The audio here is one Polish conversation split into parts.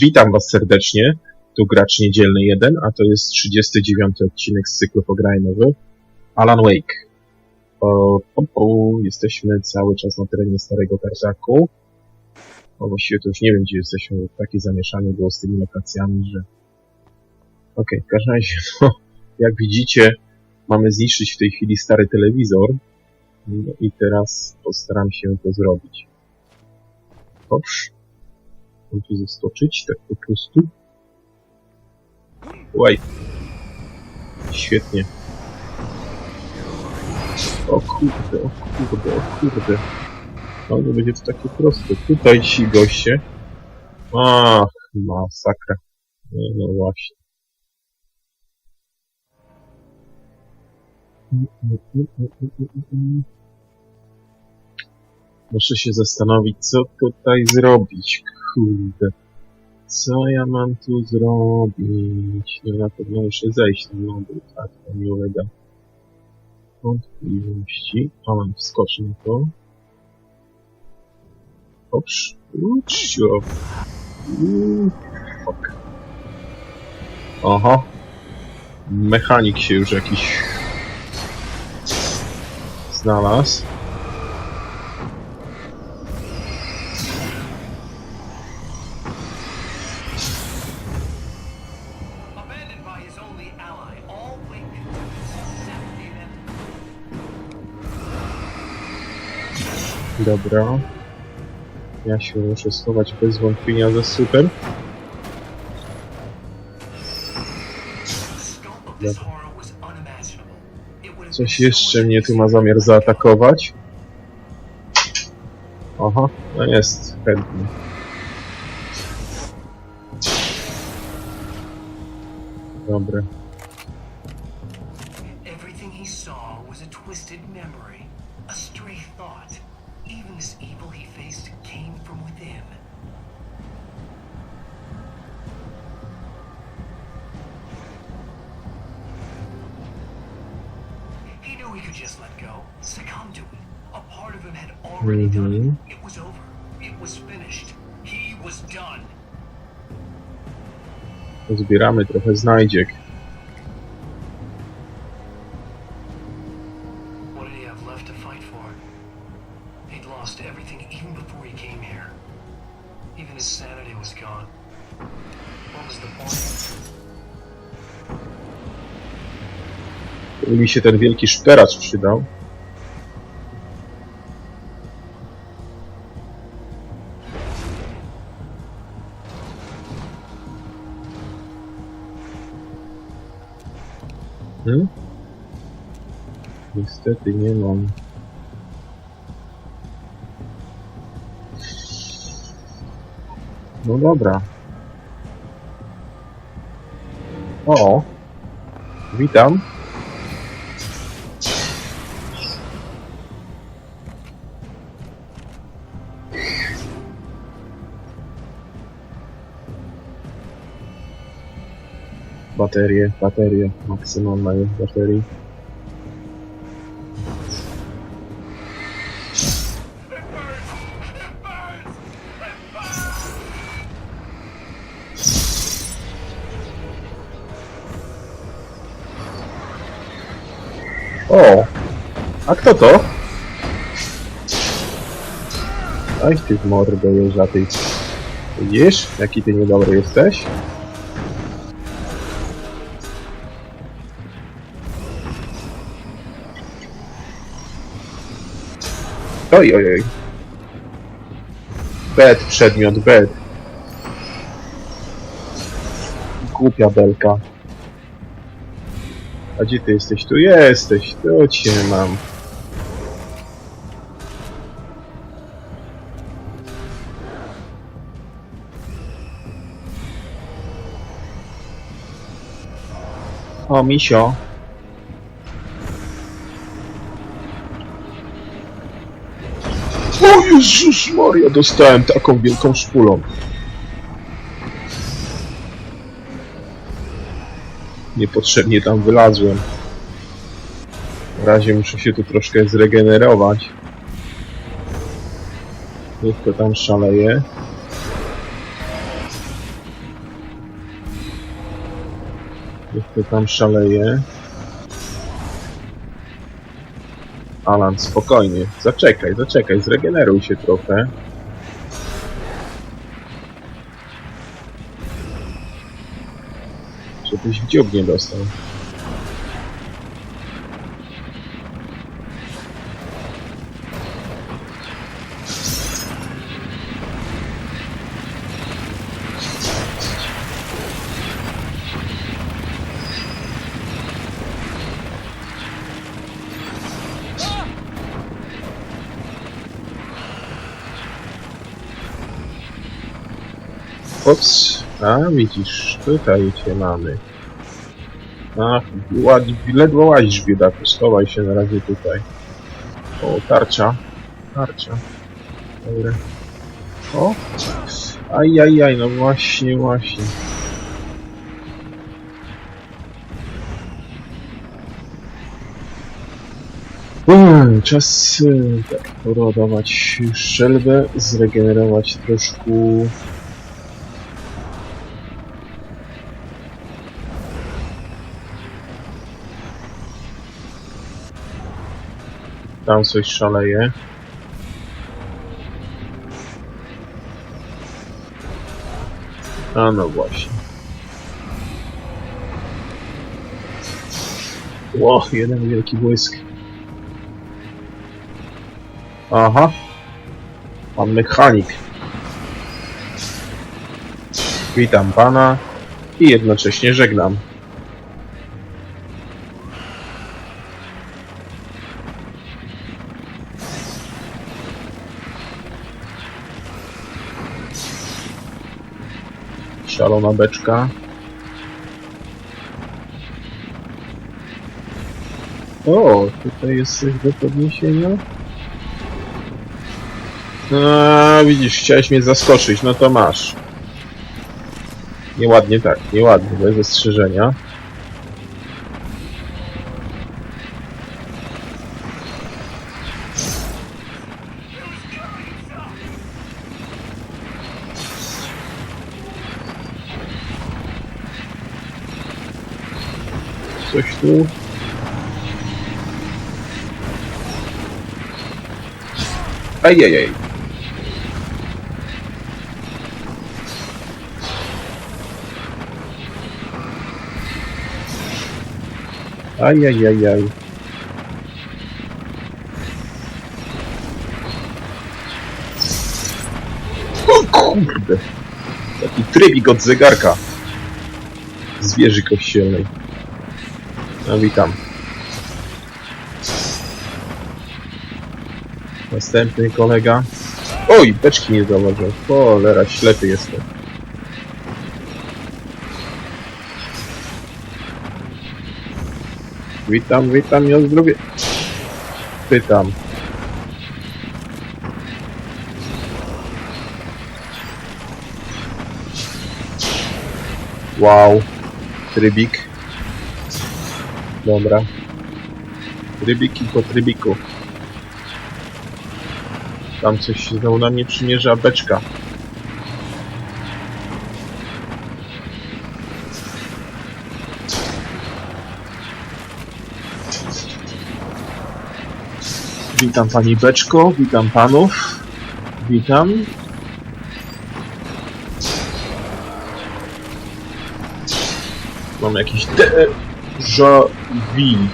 Witam Was serdecznie. Tu gracz niedzielny 1, a to jest 39 odcinek z cyklu Pograjmy w Alan Wake. O, o, o, jesteśmy cały czas na terenie Starego Tarzaku. No właściwie to już nie wiem, gdzie jesteśmy, takie zamieszanie było z tymi lokacjami, że... Okej, w każdym razie, no, jak widzicie, mamy zniszczyć w tej chwili stary telewizor. No i teraz postaram się to zrobić. Dobrze. Tu zeskoczyć, tak po prostu. Łaj. Świetnie. O kurde, o kurde, o kurde. No nie będzie to takie proste. Tutaj ci goście. Ach, masakra. No, no właśnie. Muszę się zastanowić, co tutaj zrobić. Kurde. Co ja mam tu zrobić? No na pewno muszę zejść na lądu, tak, to nie ulega wątpliwości. A mam wskoczyć na to. Ucio. Uuu, Fuck. Aha. Mechanik się już jakiś znalazł. Dobra. Ja się muszę schować bez wątpienia za super. Coś jeszcze mnie tu ma zamiar zaatakować. Aha, no jest chętny. Dobra. Just let go, succumb to it. A part of him had already done it. It was over. It was finished. He was done. Zbieramy trochę znajdziek. What did he have left to fight for? He'd lost everything even before he came here. Even his sanity was gone. What was the point? Mi się ten wielki szperacz przydał. Hmm? Niestety nie mam. No dobra. O! Witam. Baterie, baterie, maksymalna jest baterii. O! A kto to? Aj ty w mordę jeżaty. Widzisz, jaki ty niedobry jesteś? Oj, oj, oj. Bed, przedmiot, bed. Głupia belka. A gdzie ty jesteś? Tu jesteś, to cię mam. O, misio. Jezus Maria, dostałem taką wielką szpulą. Niepotrzebnie tam wylazłem. W razie muszę się tu troszkę zregenerować. Niech to tam szaleje. Niech to tam szaleje. Alan, spokojnie. Zaczekaj, zaczekaj, zregeneruj się trochę. Żebyś dziób nie dostał. Ops, a widzisz, tutaj cię mamy. Ach, ład, ledwo łazisz biedaku, schowaj się na razie tutaj. O, tarcza, tarcza. Dobra. O, ajajaj, no właśnie, właśnie. Uuu, czas y, tak, porodować strzelbę, zregenerować troszkę Tam coś szaleje. A no właśnie. Ło, jeden wielki błysk. Aha. Pan mechanik. Witam pana i jednocześnie żegnam. Szalona beczka. O, tutaj jest coś do podniesienia. A, widzisz, chciałeś mnie zaskoczyć, no to masz. Nieładnie tak, nieładnie, bez zastrzeżenia. Coś tu. Ajajaj. Ajajajaj. O kurde. Taki trybik od zegarka. Z wieży kościelnej. No witam. Następny kolega. Oj, beczki nie zauważyłem. Cholera, ślepy jestem. Witam, witam i o. Pytam. Wow. Trybik. Dobra. Rybiki po trybiku. Tam coś się znowu na mnie przymierza beczka. Witam pani beczko, witam panów. Witam. Mam jakiś déjà vu.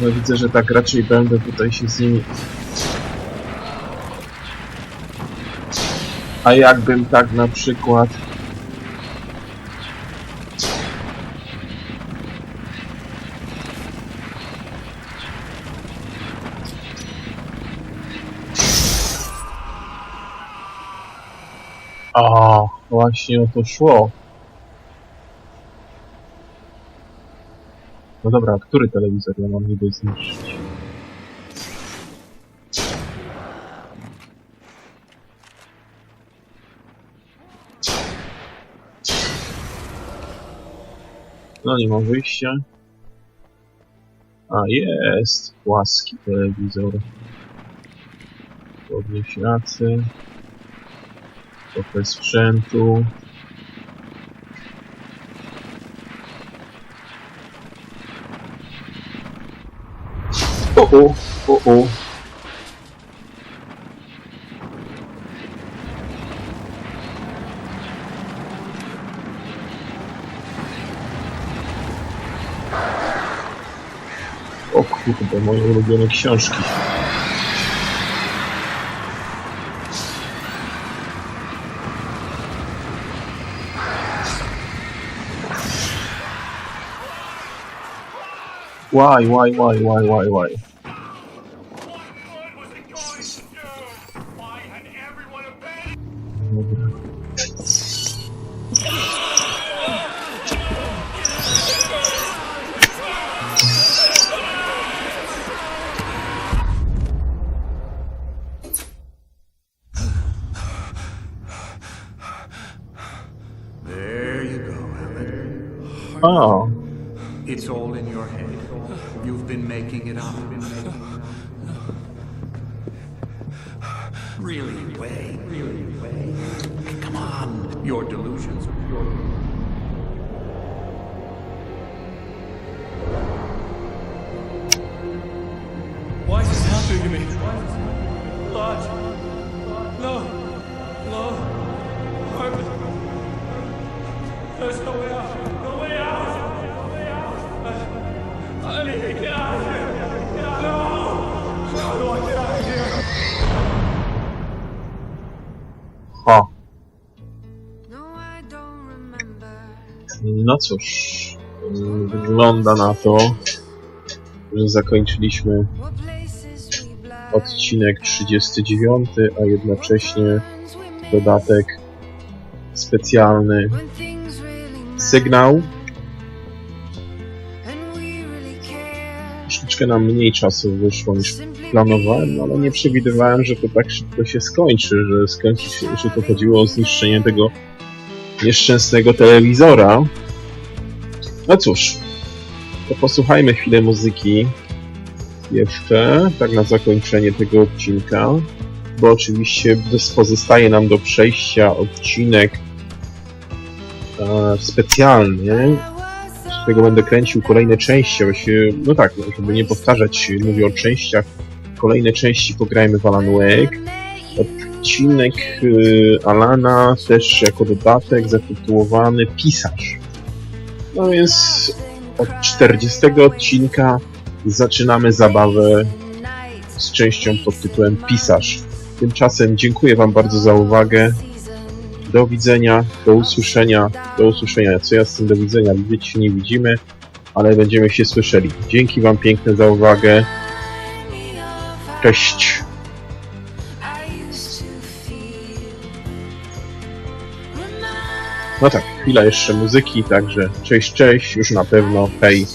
No widzę, że tak raczej będę tutaj się z nimi... A jakbym tak na przykład... O, właśnie o to szło. No dobra, a który telewizor ja mam niby zniszczyć? No nie mam wyjścia. A, jest płaski telewizor. Podnieś rację. Trochę sprzętu. O, o, o, o. Kurde, moje ulubione książki. Why, why, why, why, why, why? Oh. Making it up. Really, Way, Really, Wayne? Come on. Your delusions. Your... Why is this happening to me? Lodge. No cóż, wygląda na to, że zakończyliśmy odcinek 39, a jednocześnie dodatek specjalny sygnał. Troszeczkę nam mniej czasu wyszło niż planowałem, ale nie przewidywałem, że to tak szybko się skończy, że skończy się, że to chodziło o zniszczenie tego nieszczęsnego telewizora. No cóż, to posłuchajmy chwilę muzyki jeszcze, tak na zakończenie tego odcinka, bo oczywiście pozostaje nam do przejścia odcinek e, specjalny, z którego będę kręcił kolejne części, właściwie, no tak, no, żeby nie powtarzać, mówię o częściach, kolejne części pograjmy w Alan Wake. Odcinek y, Alana też jako dodatek zatytułowany Pisarz. No więc od 40 odcinka zaczynamy zabawę z częścią pod tytułem Pisarz. Tymczasem dziękuję Wam bardzo za uwagę. Do widzenia, do usłyszenia, do usłyszenia. Co ja z tym do widzenia? Widzieć się nie widzimy, ale będziemy się słyszeli. Dzięki Wam piękne za uwagę. Cześć. No tak, chwila jeszcze muzyki, także cześć, cześć, już na pewno, hej.